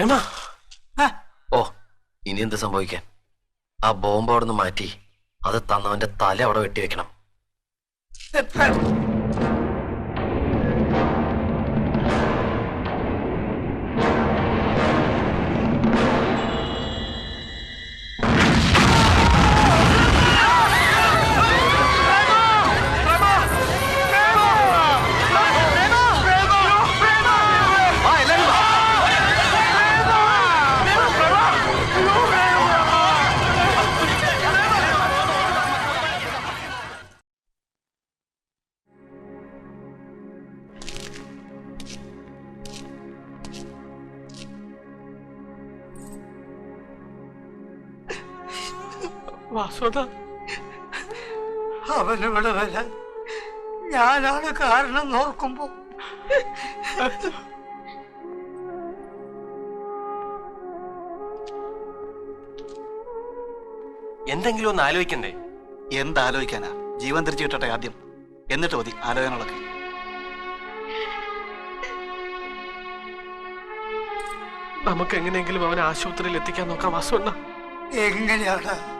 പ്രേമ ഓ ഇനി എന്ത് സംഭവിക്കാൻ? ആ ബോംബ് അവിടെ നിന്ന് മാറ്റി അത് തന്നവന്റെ തല അവിടെ വെട്ടിവെക്കണം. വാസുണ്ണ അവനിവിടെ വരാൻ ഞാനാണ് കാരണം നോക്കുമ്പോ. എന്തെങ്കിലും ഒന്ന് ആലോചിക്കണ്ടേ? എന്താലോചിക്കാനാ? ജീവൻ തിരിച്ചു കിട്ടട്ടെ ആദ്യം. എന്നിട്ട് മതി ആലോചനകളൊക്കെ. നമുക്ക് എങ്ങനെയെങ്കിലും അവനെ ആശുപത്രിയിൽ എത്തിക്കാൻ നോക്കാം വാസുണ്ണ എങ്ങനെയാണ്?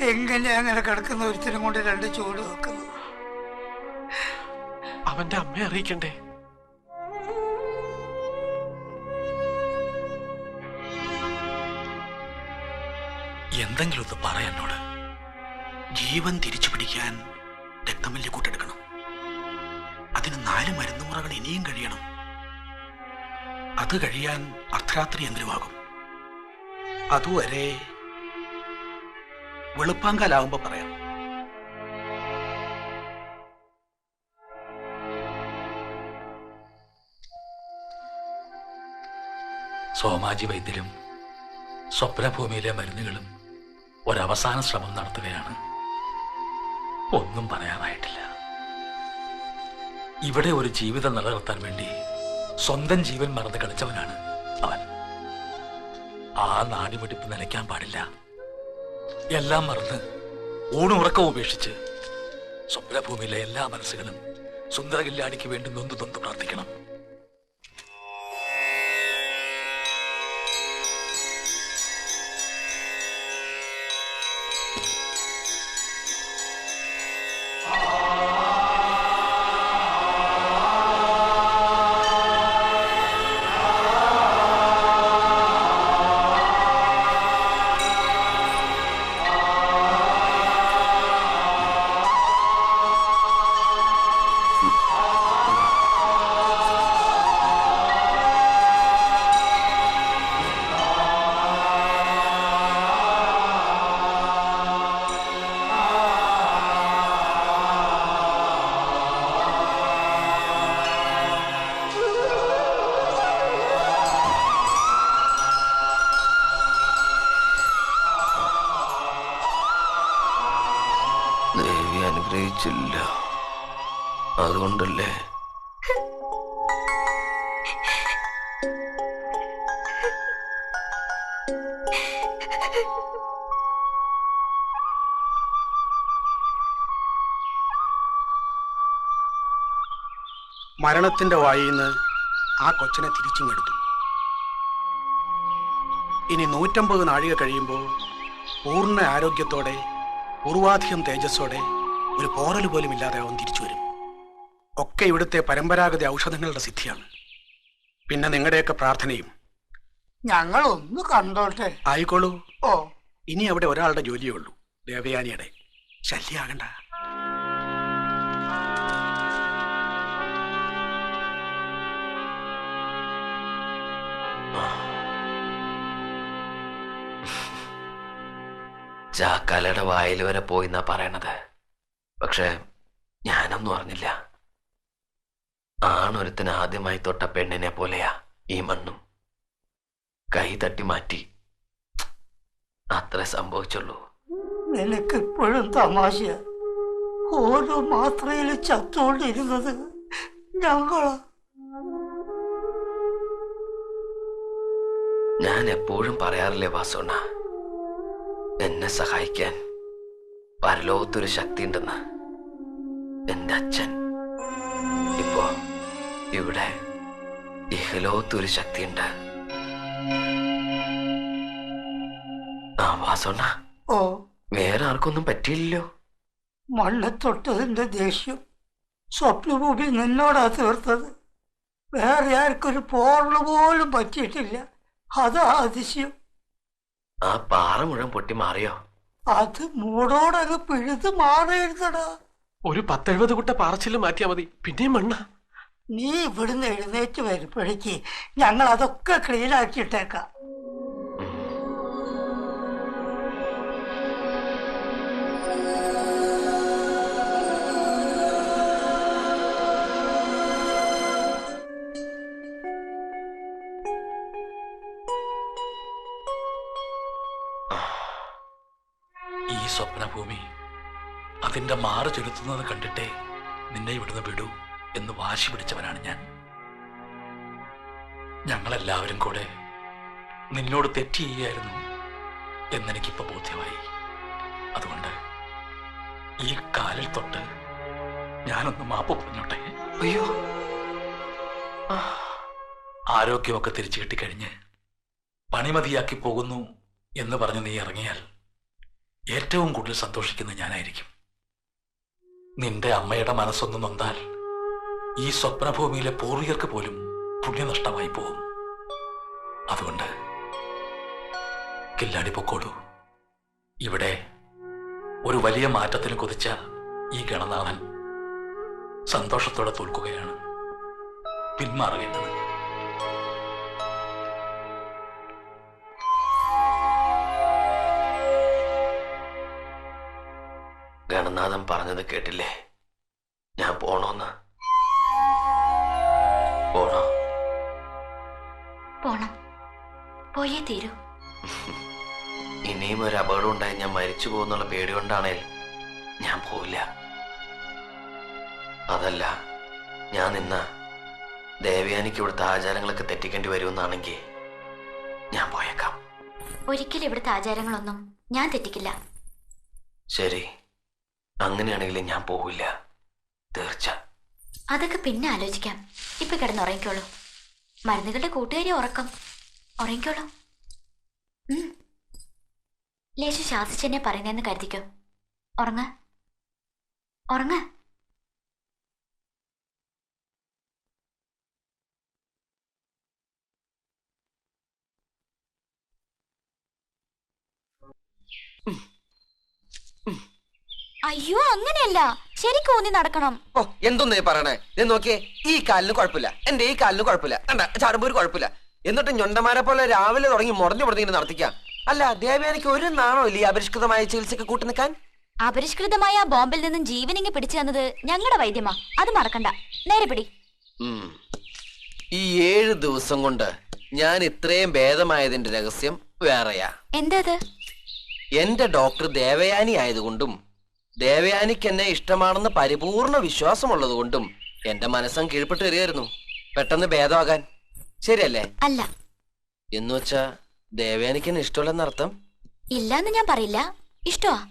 എങ്ങനെയാ അങ്ങനെ കിടക്കുന്ന ഒരുത്തിനും കൊണ്ട് രണ്ട് ചൂട് വെക്കുന്നു. അവന്റെ അമ്മയെ അറിയിക്കണ്ടേ? എന്തെങ്കിലും ഒന്ന് പറ എന്നോട്. ജീവൻ തിരിച്ചു പിടിക്കാൻ രക്തമല്യ കൂട്ടെടുക്കണം. അതിന് നാല് മരുന്നുമുറകൾ ഇനിയും കഴിയണം. അത് കഴിയാൻ അർദ്ധരാത്രി എന്തിനുമാകും? അതുവരെ വെളുപ്പാങ്കാലാവുമ്പോ പറയാം. സോമാജി വൈദ്യരും സ്വപ്നഭൂമിയിലെ മരുന്നുകളും ഒരവസാന ശ്രമം നടത്തുകയാണ്. ഒന്നും പറയാനായിട്ടില്ല. ഇവിടെ ഒരു ജീവിതം നിലനിർത്താൻ വേണ്ടി സ്വന്തം ജീവൻ മറന്ന് കളിച്ചവനാണ് അവൻ. ആ നാടിമിടിപ്പ് നിലയ്ക്കാൻ പാടില്ല. എല്ലാം മറന്ന് ഊണുറക്കം ഉപേക്ഷിച്ച് സ്വപ്നഭൂമിയിലെ എല്ലാ മനസ്സുകളും സുന്ദരകില്ലാടിക്ക് വേണ്ടി നൊന്തു നൊന്ത് പ്രാർത്ഥിക്കണം. അനുഗ്രഹിച്ചില്ല അതുകൊണ്ടല്ലേ? മരണത്തിന്റെ വായിൽ നിന്ന് ആ കൊച്ചനെ തിരിച്ചിങ്ങെടുത്തു. ഇനി നൂറ്റമ്പത് നാഴിക കഴിയുമ്പോൾ പൂർണ ആരോഗ്യത്തോടെ പൂർവാധികം തേജസ്സോടെ ഒരു പോറൽ പോലും ഇല്ലാതെ അവൻ തിരിച്ചു വരും. ഒക്കെ ഇവിടുത്തെ പരമ്പരാഗത ഔഷധങ്ങളുടെ സിദ്ധിയാണ്. പിന്നെ നിങ്ങളുടെയൊക്കെ പ്രാർത്ഥനയും. ഞങ്ങൾ ഒന്ന് കണ്ടോട്ടെ. ആയിക്കോളൂ. ഓ. ഇനി അവിടെ ഒരാളുടെ ജോലിയേ ഉള്ളൂ. ദേവയാനിയുടെ. ശല്യാകണ്ട ചാക്കാലയുടെ വായിൽ വരെ പോയി എന്നാ പറയണത്? പക്ഷെ ഞാനൊന്നും അറിഞ്ഞില്ല. ആണൊരുത്തൻ ആദ്യമായി തൊട്ട പെണ്ണിനെ പോലെയാ ഈ മണ്ണും. കൈ തട്ടി മാറ്റി. അത്ര സംഭവിച്ചുള്ളൂ. നിനക്ക് ഇപ്പോഴും തമാശ ഓരോ മാത്രയിൽ ചത്തുകൊണ്ടിരുന്നത് ഞങ്ങളാ. ഞാൻ എപ്പോഴും പറയാറില്ലേ വാസോണ? എന്നെ സഹായിക്കാൻ പരലോകത്തൊരു ശക്തി ഉണ്ടെന്ന് എന്റെ അച്ഛൻ. ഇപ്പോ ഇവിടെ ഇഹലോത്തൊരു ശക്തിയുണ്ട്. വാസോണ്ണ ഓ. വേറെ ആർക്കൊന്നും പറ്റിയില്ലല്ലോ. മണ്ണത്തൊട്ടതിന്റെ ദേഷ്യം സ്വപ്നഭൂമി നിന്നോടാ തീർത്തത്. വേറെ ആർക്കൊരു പോർൾ പോലും പറ്റിയിട്ടില്ല. അതാ അതിശയം. ആ പാറ മുഴുവൻ പൊട്ടി മാറിയോ? അത് മൂടോടങ്ങ് പിഴുത് മാറിയിരുന്നടാ. ഒരു പത്തെഴുപത് കുട്ട പാറച്ചിൽ മാറ്റിയാ മതി. പിന്നെയും മണ്ണ. നീ ഇവിടുന്ന് എഴുന്നേറ്റ് വരുമ്പോഴേക്ക് ഞങ്ങൾ അതൊക്കെ ക്ലീൻ ആക്കിയിട്ടേക്കാം. ഈ സ്വപ്നഭൂമി അതിന്റെ മാറ് ചെലുത്തുന്നത് കണ്ടിട്ടേ നിന്നെ ഇവിടുന്ന് വിടൂ എന്ന് വാശി പിടിച്ചവനാണ് ഞാൻ. ഞങ്ങളെല്ലാവരും കൂടെ നിന്നോട് തെറ്റ് ചെയ്യായിരുന്നു എന്നെനിക്കിപ്പോ ബോധ്യമായി. അതുകൊണ്ട് ഈ കാലിൽ തൊട്ട് ഞാനൊന്ന് മാപ്പ് പറഞ്ഞോട്ടെ? അയ്യോ. ആരോഗ്യമൊക്കെ തിരിച്ചു കിട്ടിക്കഴിഞ്ഞ് പണിമതിയാക്കി പോകുന്നു എന്ന് പറഞ്ഞ് നീ ഇറങ്ങിയാൽ ഏറ്റവും കൂടുതൽ സന്തോഷിക്കുന്ന ഞാനായിരിക്കും. നിന്റെ അമ്മയുടെ മനസ്സൊന്ന് നൊന്താൽ ഈ സ്വപ്നഭൂമിയിലെ പൂർവികർക്ക് പോലും പുണ്യനഷ്ടമായി പോകും. അതുകൊണ്ട് കില്ലാടി പൊക്കോളൂ. ഇവിടെ ഒരു വലിയ മാറ്റത്തിന് കൊതിച്ച ഈ ഗണനാഥൻ സന്തോഷത്തോടെ തോൽക്കുകയാണ് പിന്മാറുകയാണ് ഗണനാഥൻ പറഞ്ഞത് കേട്ടില്ലേ? ഞാൻ പോണോന്ന്. പോണോ? പോണം. പോയേ തീരൂ. ഇനിയും ഒരു അപകടം ഉണ്ടായി ഞാൻ മരിച്ചു പോകുന്നുള്ള പേടി കൊണ്ടാണേൽ ഞാൻ പോവില്ല. അതല്ല ഞാൻ നിന്ന ദേവയാനിക്ക് ഇവിടുത്തെ ആചാരങ്ങളൊക്കെ തെറ്റിക്കേണ്ടി വരുമെന്നാണെങ്കിൽ ഞാൻ പോയേക്കാം. ഒരിക്കലും ഇവിടുത്തെ ആചാരങ്ങളൊന്നും ഞാൻ തെറ്റിക്കില്ല. ശരി. അങ്ങനെയാണെങ്കിൽ ഞാൻ പോവില്ല. തീർച്ച. അതൊക്കെ പിന്നെ ആലോചിക്കാം. ഇപ്പൊ കിടന്നുറങ്ങിക്കോളൂ മരുന്നുകളുടെ കൂട്ടുകാരി ഉറക്കം. ഉറങ്ങിക്കോളൂ. ലേശം ശാസിച്ചെന്നെ പറയുന്നതെന്ന് കരുതിക്കോ. ഉറങ്ങ. ഉറങ്ങ. അയ്യോ അങ്ങനെയല്ല. ശരിക്കും ഊന്നി നടക്കണം. ഓ എന്തൊന്നേ പറയണേ? ഞാൻ നോക്കിയേ ഈ കാലിന് കുഴപ്പമില്ല. എന്റെ ഈ കാലിന് കുഴപ്പമില്ല. കണ്ട ചാടുമ്പോ കുഴപ്പമില്ല. എന്നിട്ട് ഞൊണ്ടമാരെ പോലെ രാവിലെ തുടങ്ങി മുടഞ്ഞു മുടഞ്ഞു ഇങ്ങനെ നടത്തിക്കാം. അല്ല ദേവയാനിക്ക് ഒരു നാണോ ഇല്ല ഈ അപരിഷ്കൃതമായ ചികിത്സക്ക് കൂട്ടി നിൽക്കാൻ? അപരിഷ്കൃതമായ ബോംബിൽ നിന്നും ജീവനിങ്ങി പിടിച്ചു തന്നത് ഞങ്ങളുടെ വൈദ്യമാ. അത് മറക്കണ്ട. നേരെ പിടി. ഉം. ഈ ഏഴ് ദിവസം കൊണ്ട് ഞാൻ ഇത്രയും ഭേദമായതിന്റെ രഹസ്യം വേറെയാ. എന്താ അത്? എന്റെ ഡോക്ടർ ദേവയാനി ആയതുകൊണ്ടും ദേവയാനിക്ക് എന്നെ ഇഷ്ടമാണെന്ന് പരിപൂർണ വിശ്വാസമുള്ളത് കൊണ്ടും എന്റെ മനസ്സം കീഴ്പ്പെട്ട് വരികയായിരുന്നു. പെട്ടെന്ന് ഭേദമാകാൻ. ശരിയല്ലേ? അല്ല. എന്ന് വെച്ചാ ദേവയാനിക്ക് എന്നെ ഇഷ്ടമല്ലെന്നർത്ഥം ഇല്ലാന്ന് ഞാൻ പറയില്ല. ഇഷ്ടമാ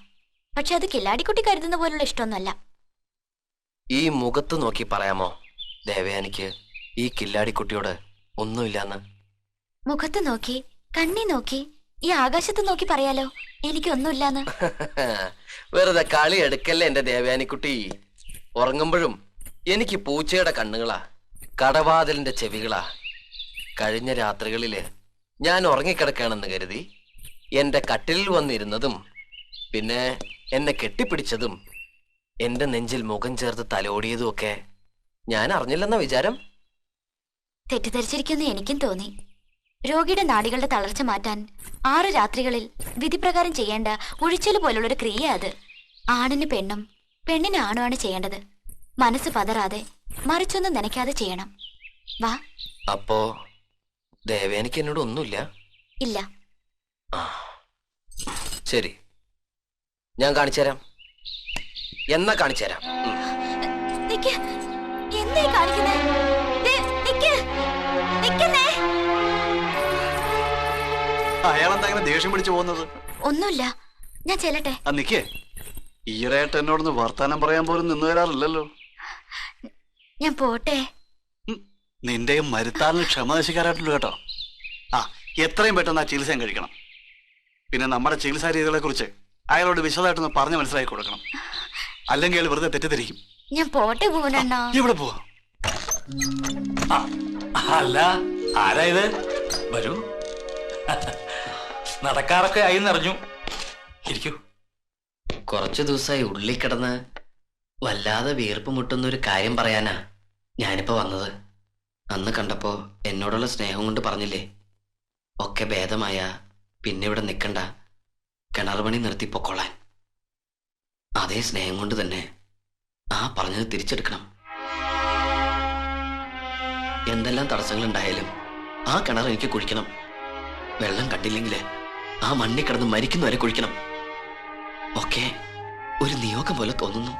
പക്ഷെ അത് കില്ലാടിക്കുട്ടി കരുതുന്ന പോലുള്ള ഇഷ്ടമൊന്നുമല്ല. ഈ മുഖത്ത് നോക്കി പറയാമോ? ദേവയാനിക്ക് ഈ കില്ലാടിക്കുട്ടിയോട് ഒന്നുമില്ലാന്ന്. മുഖത്ത് നോക്കി കണ്ണി നോക്കി ഈ ആകാശത്ത് നോക്കി പറയാലോ. എനിക്കൊന്നുമില്ലാന്ന്. വെറുതെ കളി എടുക്കല്ലേ എന്റെ ദേവയാനിക്കുട്ടി. ഉറങ്ങുമ്പോഴും എനിക്ക് പൂച്ചയുടെ കണ്ണുകളാ കടവാതിലിന്റെ ചെവികളാ. കഴിഞ്ഞ രാത്രികളിൽ ഞാൻ ഉറങ്ങിക്കിടക്കുകയാണെന്ന് കരുതി എന്റെ കട്ടിലിൽ വന്നിരുന്നതും പിന്നെ എന്നെ കെട്ടിപ്പിടിച്ചതും എന്റെ നെഞ്ചിൽ മുഖം ചേർത്ത് തലോടിയതും ഒക്കെ ഞാൻ അറിഞ്ഞില്ലെന്ന വിചാരം. തെറ്റിദ്ധരിച്ചിരിക്കുന്നു എനിക്കും തോന്നി. രോഗിയുടെ നാടികളുടെ തളർച്ച മാറ്റാൻ ആറ് രാത്രികളിൽ വിധിപ്രകാരം ചെയ്യേണ്ട ഉഴിച്ചൽ പോലുള്ളൊരു ക്രിയ അത്. ആണിന് പെണ്ണും പെണ്ണിന് ആണുമാണ് ചെയ്യേണ്ടത്. മനസ്സ് പതറാതെ മറിച്ചൊന്നും നനയ്ക്കാതെ ചെയ്യണം. വാ. അപ്പോ ദേവേനക്ക് എന്നോട് ഒന്നുമില്ല? ഇല്ല. ശരി. ഞാൻ കാണിച്ചുതരാം. എന്നാ കാണിച്ചുതരാം? തരാം നിക്ക്. എന്തേ അയാളെന്താ അങ്ങനെ ദേഷ്യം പിടിച്ചു പോകുന്നത്? ഒന്നുമില്ല. ഞാൻ ചെല്ലട്ടെ. ആ നിക്കേ. ഈയിടെയായിട്ട് എന്നോടൊന്ന് വർത്താനം പറയാൻ പോലും നിന്നു വരാറില്ലല്ലോ. ഞാൻ പോട്ടെ. നിന്റെയും മരുത്താനും ക്ഷമ നശിക്കാറായിട്ടുള്ളൂ കേട്ടോ. ആ എത്രയും പെട്ടെന്ന് ആ ചികിത്സ കഴിക്കണം. പിന്നെ നമ്മുടെ ചികിത്സാ രീതികളെ കുറിച്ച് അയാളോട് വിശദമായിട്ടൊന്ന് പറഞ്ഞ് മനസ്സിലാക്കി കൊടുക്കണം. അല്ലെങ്കിൽ അയാൾ വെറുതെ തെറ്റിദ്ധരിക്കും. ഞാൻ പോട്ടെ ഭുവനണ്ണ ഇവിടെ പോവാ. അല്ല ആരായത് വരൂ. നടക്കാറൊക്കെ ആയി എന്നറിഞ്ഞു. ഇരിക്കൂ. കുറച്ചു ദിവസമായി ഉള്ളിൽ കിടന്ന് വല്ലാതെ വീർപ്പ് മുട്ടുന്ന ഒരു കാര്യം പറയാനാ ഞാനിപ്പോ വന്നത്. അന്ന് കണ്ടപ്പോ എന്നോടുള്ള സ്നേഹം കൊണ്ട് പറഞ്ഞില്ലേ? ഒക്കെ ഭേദമായ പിന്നെ ഇവിടെ നിൽക്കണ്ട കിണർ പണി നിർത്തി പൊക്കോളാൻ. അതേ സ്നേഹം കൊണ്ട് തന്നെ ആ പറഞ്ഞത് തിരിച്ചെടുക്കണം. എന്തെല്ലാം തടസ്സങ്ങളുണ്ടായാലും ആ കിണർ എനിക്ക് കുഴിക്കണം. വെള്ളം കണ്ടില്ലെങ്കിൽ ആ മണ്ണി കിടന്ന് മരിക്കുന്നവരെ കുഴിക്കണം. ഒക്കെ ഒരു നിയോഗം പോലെ തോന്നുന്നു.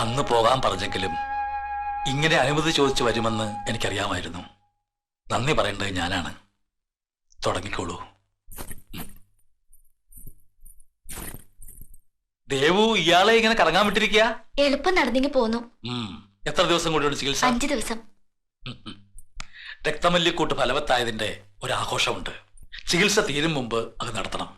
അന്ന് പോകാൻ പറഞ്ഞെങ്കിലും ഇങ്ങനെ അനുമതി ചോദിച്ചു വരുമെന്ന് എനിക്കറിയാമായിരുന്നു. നന്ദി പറയേണ്ടത് ഞാനാണ്. തുടങ്ങിക്കോളൂ. ദേവു ഇയാളെ ഇങ്ങനെ കറങ്ങാൻ വിട്ടിരിക്കുക? എളുപ്പം നടന്നിങ്ങി പോന്നു. എത്ര ദിവസം കൂടിയാണ് ചികിത്സ? അഞ്ചു ദിവസം. രക്തമല്ലിക്കൂട്ട് ഫലവത്തായതിന്റെ ഒരു ആഘോഷമുണ്ട്. ചികിത്സ തീരും മുമ്പ് അത് നടത്തണം.